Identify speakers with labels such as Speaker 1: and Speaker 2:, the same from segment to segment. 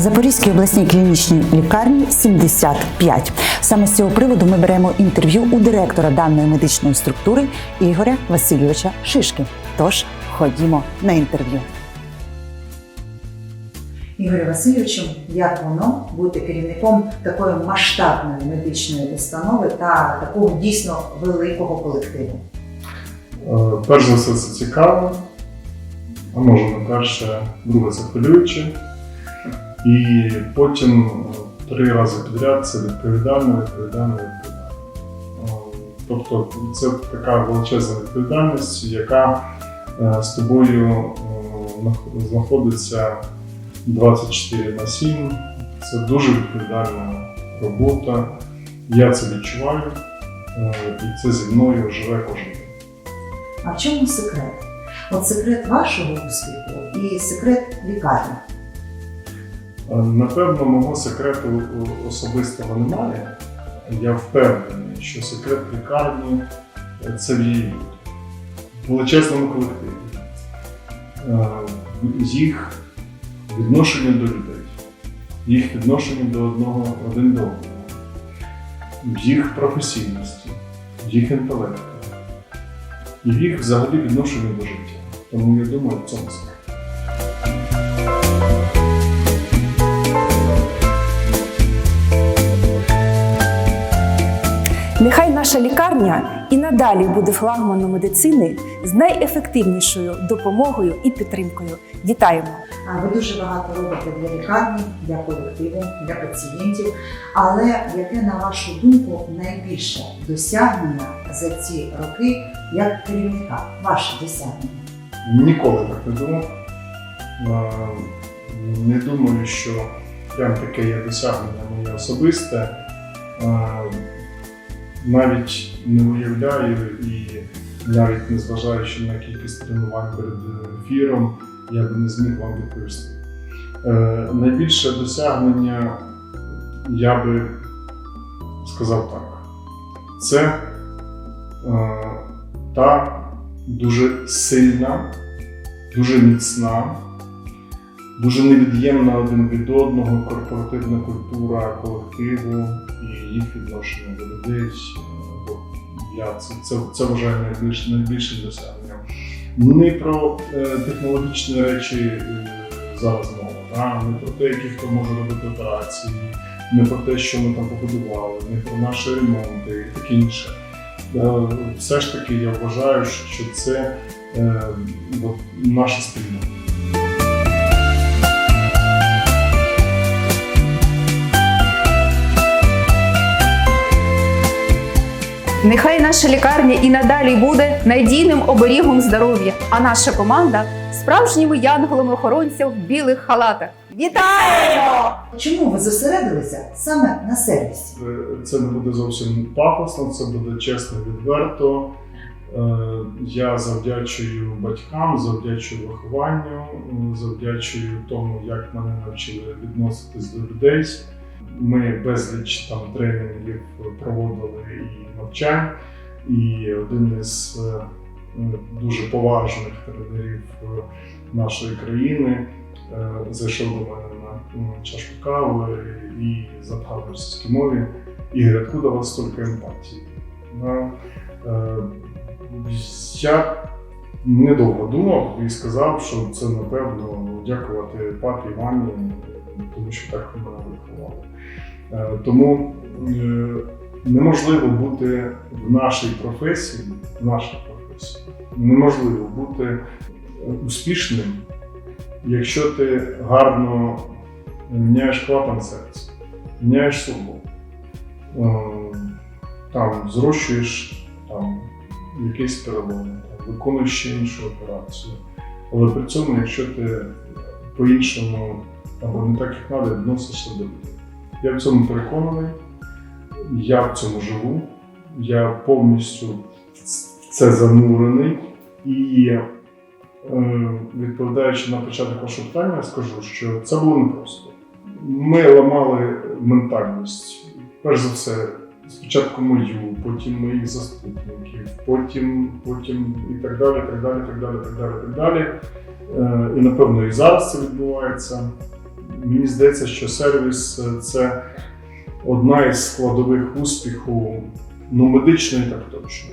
Speaker 1: Запорізькій обласній клінічній лікарні 75. Саме з цього приводу ми беремо інтерв'ю у директора даної медичної структури Ігоря Васильовича Шишки. Тож ходімо на інтерв'ю. Ігорю Васильовичу, як воно бути керівником такої масштабної медичної установи та такого дійсно великого колективу?
Speaker 2: Е, Перш за все, це цікаво, а може не перше, друге це хвилююче. І потім е, три рази підряд це відповідально, відповідально, відповідально. Е, Тобто це така величезна відповідальність, яка е, з тобою знаходиться 24 на 7. Це дуже відповідальна робота. Я це відчуваю, і це зі мною живе кожен день.
Speaker 1: А в чому секрет? От секрет вашого успіху і секрет лікарні.
Speaker 2: Е, Напевно, мого секрету особистого немає. Я впевнений, що секрет лікарні це в її величезному колективі. Е, Їх відношення до людей, їх відношення до одного один до одного, їх професійності, їх інтелекту і їх взагалі відношення до життя. Тому я думаю, в цьому секрет.
Speaker 3: Наша лікарня і надалі буде флагманом медицини з найефективнішою допомогою і підтримкою. Вітаємо!
Speaker 1: Ви дуже багато робите для лікарні, для колективу, для пацієнтів. Але яке, на вашу думку, найбільше досягнення за ці роки як керівника? Ваше досягнення?
Speaker 2: Ніколи так не думав. Не думаю, що прям таке є досягнення моє особисте. Навіть не уявляю і навіть незважаючи на кількість тренувань перед ефіром, я би не зміг вам відповісти. Е, Найбільше досягнення я би сказав так. Це е, та дуже сильна, дуже міцна, дуже невід'ємна один від одного корпоративна культура колективу і їх відношення до людей. Я це, це, це вважаю найбільш, найбільшим досягненням. Не про е, технологічні речі е, зараз мова, да? не про те, які хто може робити операції, не про те, що ми там побудували, не про наші ремонти і таке інше. Е, Все ж таки я вважаю, що це е, наша спільнота.
Speaker 3: Нехай наша лікарня і надалі буде надійним оберігом здоров'я, а наша команда справжніми янголами-охоронців в білих халатах. Вітаємо!
Speaker 1: Чому ви зосередилися саме на сервісі?
Speaker 2: Е, Це не буде зовсім пафосно, це буде чесно, відверто. Е, Я завдячую батькам, завдячую вихованню, завдячую тому, як мене навчили відноситись до людей. Ми безліч там тренінгів проводили і навчань. І один із е, дуже поважних тренерів е, нашої країни е, зайшов до мене на чашку кави і запитав на російській мові. Ігор, откуда у вас столько емпатії? Ну, я недовго думав і сказав, що це напевно дякувати папі і мамі, тому що так мене виховали. Е, Тому е, неможливо бути в нашій професії, в нашій професії, неможливо бути успішним, якщо ти гарно міняєш клапан серця, міняєш свободу, е, там зрощуєш там, якийсь перелом, виконуєш ще іншу операцію. Але при цьому, якщо ти по-іншому або не так, як треба, відносишся до людей. Я в цьому переконаний, я в цьому живу, я повністю в це занурений. І е, відповідаючи на початок вашого питання, я скажу, що це було непросто. Ми ламали ментальність. Перш за все, спочатку мою, потім моїх заступників, потім, потім і так далі, так далі, так далі, так далі, так далі. Е, І напевно і зараз це відбувається. Мені здається, що сервіс е, це одна із складових успіху ну, медичної, так точно.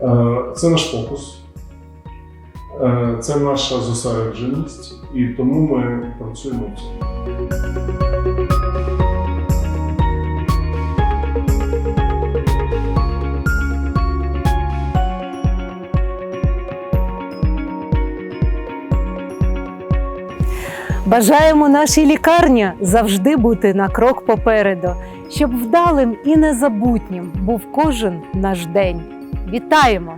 Speaker 2: Е, Це наш фокус, е, це наша зосередженість, і тому ми працюємо в цьому.
Speaker 4: Бажаємо нашій лікарні завжди бути на крок попереду, щоб вдалим і незабутнім був кожен наш день. Вітаємо!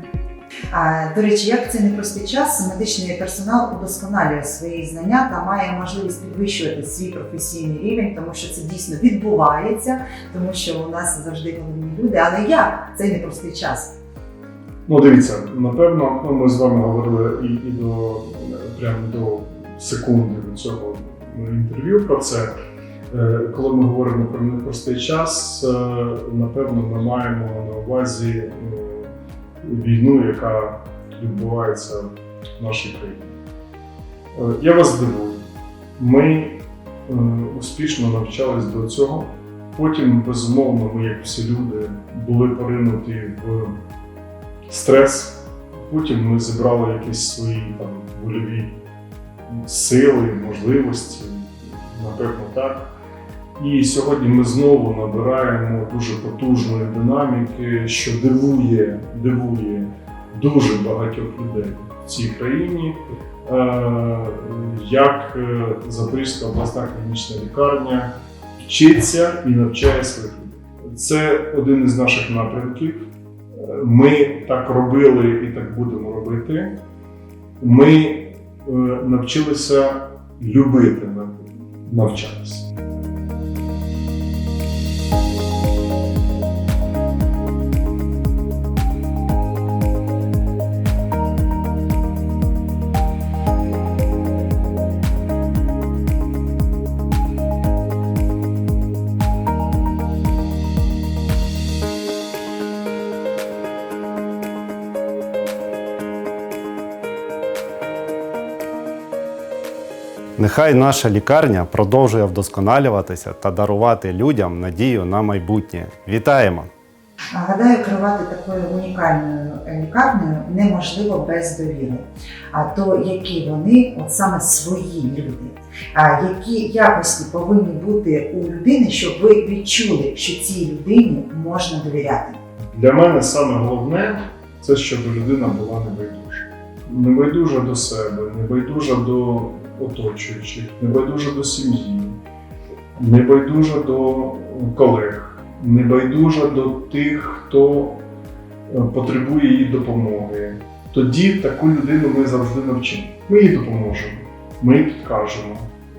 Speaker 1: А, До речі, як в цей непростий час медичний персонал удосконалює свої знання та має можливість підвищувати свій професійний рівень, тому що це дійсно відбувається, тому що у нас завжди головні люди. Але як цей непростий час?
Speaker 2: Ну, дивіться, напевно, ну, ми з вами говорили і, і до прямо до секунди до цього інтерв'ю про це. Е, Коли ми говоримо про непростий час, е, напевно, ми маємо на увазі е, війну, яка відбувається в нашій країні. Е, Я вас здивую. Ми успішно навчались до цього. Потім, безумовно, ми, як всі люди, були поринуті в стрес. Потім ми зібрали якісь свої там вольові сили, можливості, напевно, так. І сьогодні ми знову набираємо дуже потужної динаміки, що дивує, дивує дуже багатьох людей в цій країні. Е, Як е, Запорізька обласна клінічна лікарня вчиться і навчає своїх людей. Це один із наших напрямків. Ми так робили і так будемо робити. Ми е, навчилися любити навчатися.
Speaker 5: Нехай наша лікарня продовжує вдосконалюватися та дарувати людям надію на майбутнє. Вітаємо!
Speaker 1: Гадаю, керувати такою унікальною е, лікарнею неможливо без довіри. А то які вони, от саме свої люди, а які якості повинні бути у людини, щоб ви відчули, що цій людині можна довіряти.
Speaker 2: Для мене саме головне це щоб людина була небайдужа. Небайдужа до себе, небайдужа до оточуючих, небайдужа до сім'ї, небайдужа до колег, небайдужа до тих, хто е, потребує її допомоги. Тоді таку людину ми завжди навчимо. Ми їй допоможемо, ми їй підкажемо.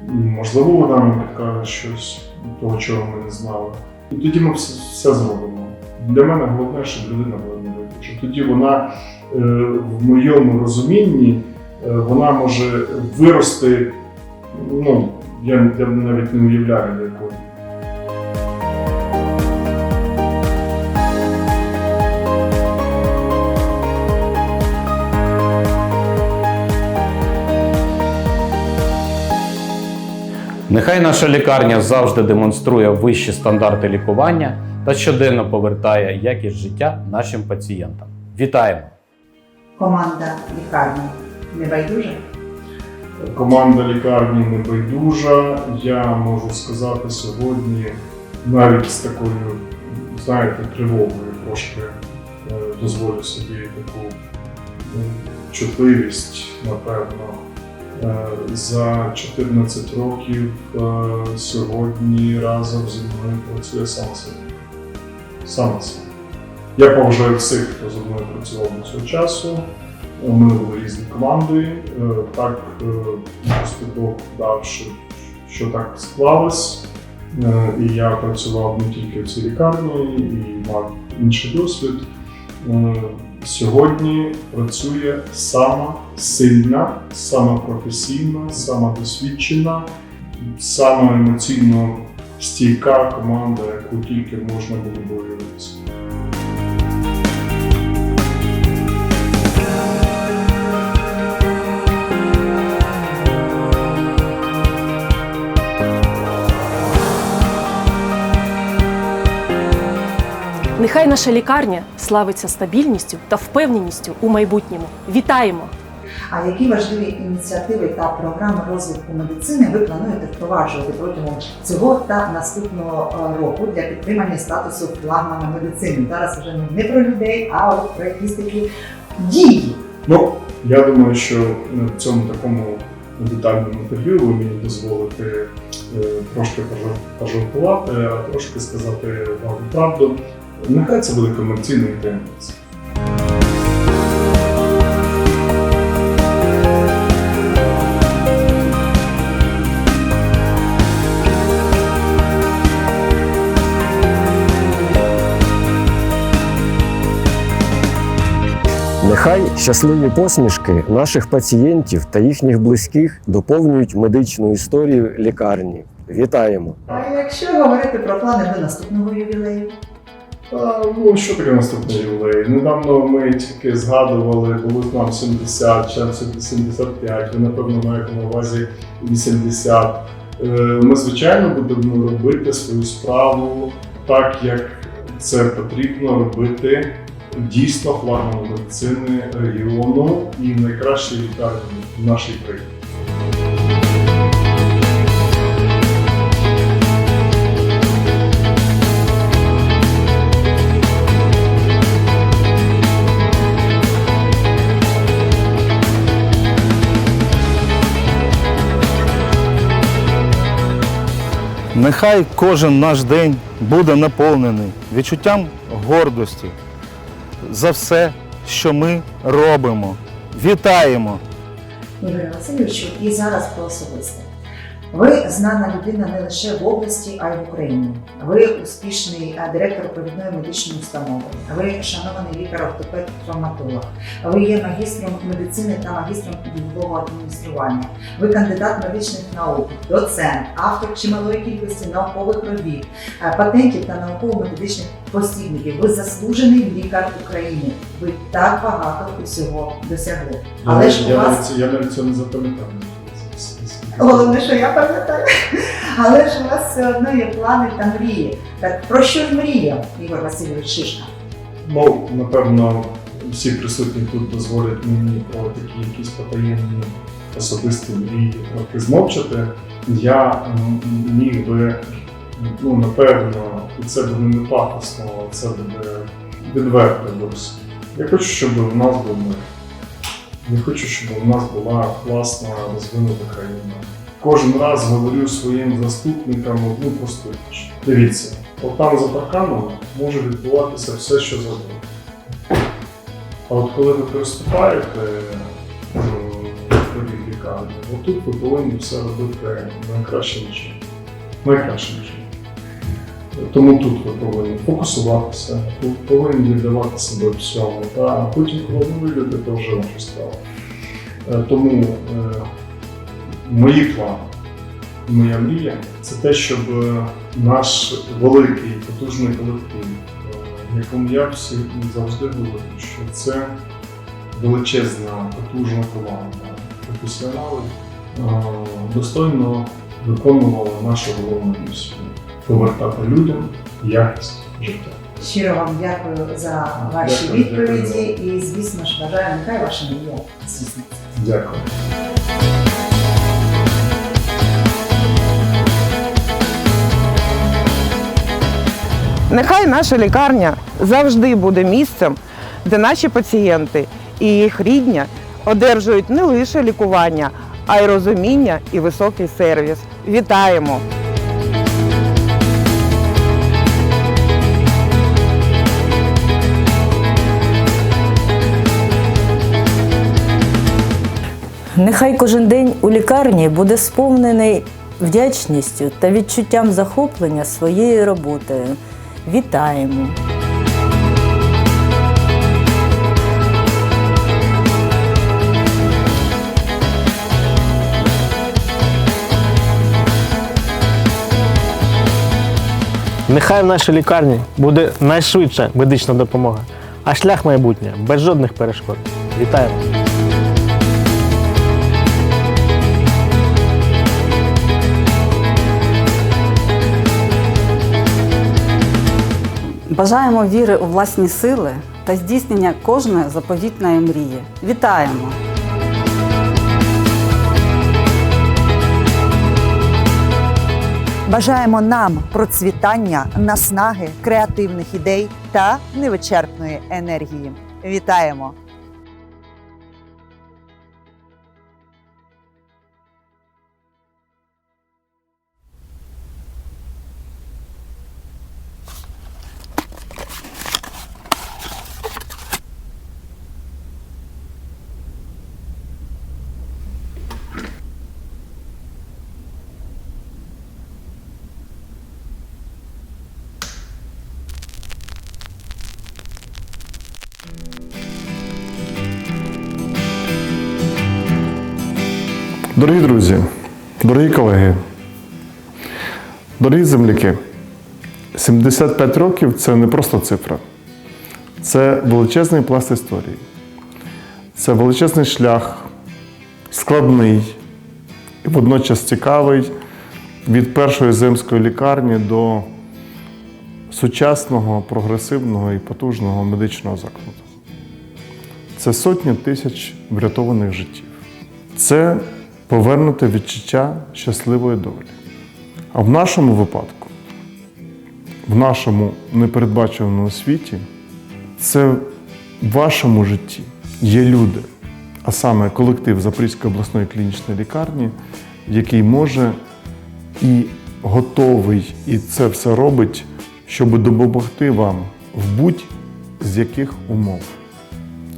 Speaker 2: Можливо, вона нам підкаже щось того, чого ми не знали. І тоді ми все, зробимо. Для мене головне, щоб людина була небайдужа. Тоді вона е, в моєму розумінні вона може вирости. Ну, я, я навіть не уявляю якої.
Speaker 6: Нехай наша лікарня завжди демонструє вищі стандарти лікування та щоденно повертає якість життя нашим пацієнтам. Вітаємо!
Speaker 1: Команда лікарні небайдужа.
Speaker 2: Команда лікарні небайдужа. Я можу сказати сьогодні навіть з такою, знаєте, тривогою трошки е, дозволю собі таку е, чутливість, напевно. Е, За 14 років е, сьогодні разом зі мною працює саме себе. Саме себе. Я поважаю всіх, хто зі мною працював до цього часу. Були різні команди. Е, Так е, Господь Бог дав, що, так склалось. Е, І я працював не тільки в цій лікарні і мав інший досвід. Е, Сьогодні працює сама сильна, сама професійна, сама досвідчена, сама емоційно стійка команда, яку тільки можна було б уявити.
Speaker 7: Нехай наша лікарня славиться стабільністю та впевненістю у майбутньому. Вітаємо!
Speaker 1: А які важливі ініціативи та програми розвитку медицини ви плануєте впроваджувати протягом цього та наступного е, року для підтримання статусу флагмана медицини? Зараз вже не про людей, а от про якісь такі дії.
Speaker 2: Ну, я думаю, що в цьому такому детальному інтерв'ю ви мені дозволите е, трошки пожар- пожартувати, а трошки сказати вам правду. Нехай це буде комерційний таємниця.
Speaker 8: Нехай щасливі посмішки наших пацієнтів та їхніх близьких доповнюють медичну історію лікарні. Вітаємо!
Speaker 1: А якщо говорити про плани до наступного ювілею?
Speaker 2: Та, ну, що таке наступний ювілей? Недавно ми тільки згадували, було нам 70, чи 75, ви напевно маєте на увазі 80. Е, Ми, звичайно, будемо робити свою справу так, як це потрібно робити дійсно флагману медицини регіону і найкращої лікарні в нашій країні.
Speaker 9: Нехай кожен наш день буде наповнений відчуттям гордості за все, що ми робимо. Вітаємо!
Speaker 1: Юрій Васильовичу, і зараз про особисте. Ви знана людина не лише в області, а й в Україні. Ви успішний е, директор провідної медичної установи. Ви шанований лікар-ортопед травматолог. Ви є магістром медицини та магістром ділового адміністрування. Ви кандидат медичних наук, доцент, автор чималої кількості наукових робіт, е, патентів та науково-методичних посібників. Ви заслужений лікар України. Ви так багато усього досягли. Але
Speaker 2: я,
Speaker 1: ж у
Speaker 2: я,
Speaker 1: вас
Speaker 2: я навіть цього не запам'ятав.
Speaker 1: Головне, що я пам'ятаю. Але ж у вас все одно є плани та мрії. Так про що ж мріяв Ігор Васильович Шишка?
Speaker 2: Ну, напевно, всі присутні тут дозволять мені про такі якісь потаємні особисті мрії трохи змовчати. Я міг би, ну, напевно, і це буде не пафосно, це буде відверто досі. Я хочу, щоб у нас був мир. Я хочу, щоб у нас була класна розвинута країна. Кожен раз говорю своїм заступникам одну просту річ. Дивіться, от там за парканом може відбуватися все, що завгодно. А от коли ви приступаєте м, поріг лікарні, отут ви повинні все робити найкращим чином. Найкращим чином. Тому тут ви повинні фокусуватися, повинні віддавати себе всьому, а потім, коли ви вийдете, то вже ваша справа. Е, Тому е, мої плани, моя мрія це те, щоб е, наш великий потужний колектив, е, якому я всі завжди говорю, що це величезна, потужна команда професіоналів, е, достойно виконувала нашу головну місію повертати людям якість життя.
Speaker 1: Щиро вам дякую за ваші
Speaker 2: Дякую,
Speaker 1: відповіді
Speaker 2: дякую.
Speaker 1: і, звісно ж, бажаю, нехай ваша мрія здійсниться.
Speaker 2: Дякую.
Speaker 10: Нехай наша лікарня завжди буде місцем, де наші пацієнти і їх рідня одержують не лише лікування, а й розуміння і високий сервіс. Вітаємо!
Speaker 11: Нехай кожен день у лікарні буде сповнений вдячністю та відчуттям захоплення своєю роботою. Вітаємо!
Speaker 12: Нехай в нашій лікарні буде найшвидша медична допомога, а шлях майбутнє без жодних перешкод. Вітаємо!
Speaker 11: Бажаємо віри у власні сили та здійснення кожної заповітної мрії. Вітаємо!
Speaker 1: Бажаємо нам процвітання, наснаги, креативних ідей та невичерпної енергії. Вітаємо!
Speaker 2: Дорогі друзі, дорогі колеги, дорогі земляки, 75 років це не просто цифра. Це величезний пласт історії. Це величезний шлях, складний і водночас цікавий від першої земської лікарні до сучасного, прогресивного і потужного медичного закладу. Це сотні тисяч врятованих життів. Це повернуте відчуття щасливої долі. А в нашому випадку, в нашому непередбаченому світі, це в вашому житті є люди, а саме колектив Запорізької обласної клінічної лікарні, який може і готовий, і це все робить, щоб допомогти вам в будь-з яких умов.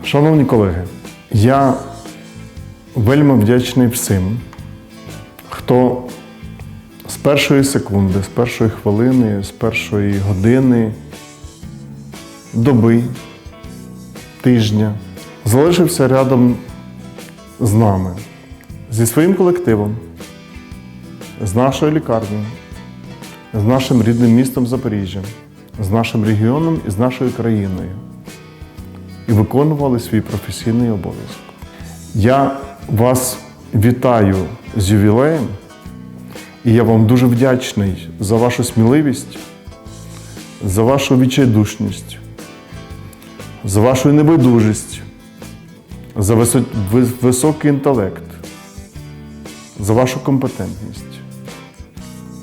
Speaker 2: Шановні колеги, я вельми вдячний всім, хто з першої секунди, з першої хвилини, з першої години, доби, тижня залишився рядом з нами, зі своїм колективом, з нашою лікарнею, з нашим рідним містом Запоріжжя, з нашим регіоном і з нашою країною і виконували свій професійний обов'язок. Я вас вітаю з ювілеєм, і я вам дуже вдячний за вашу сміливість, за вашу відчайдушність, за вашу небайдужість, за висо- високий інтелект, за вашу компетентність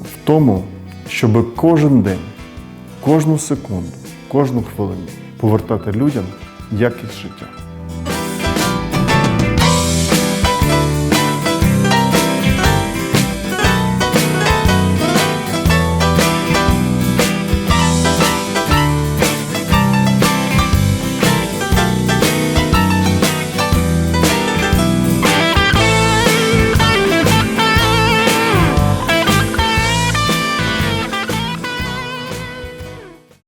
Speaker 2: в тому, щоб кожен день, кожну секунду, кожну хвилину повертати людям якість життя.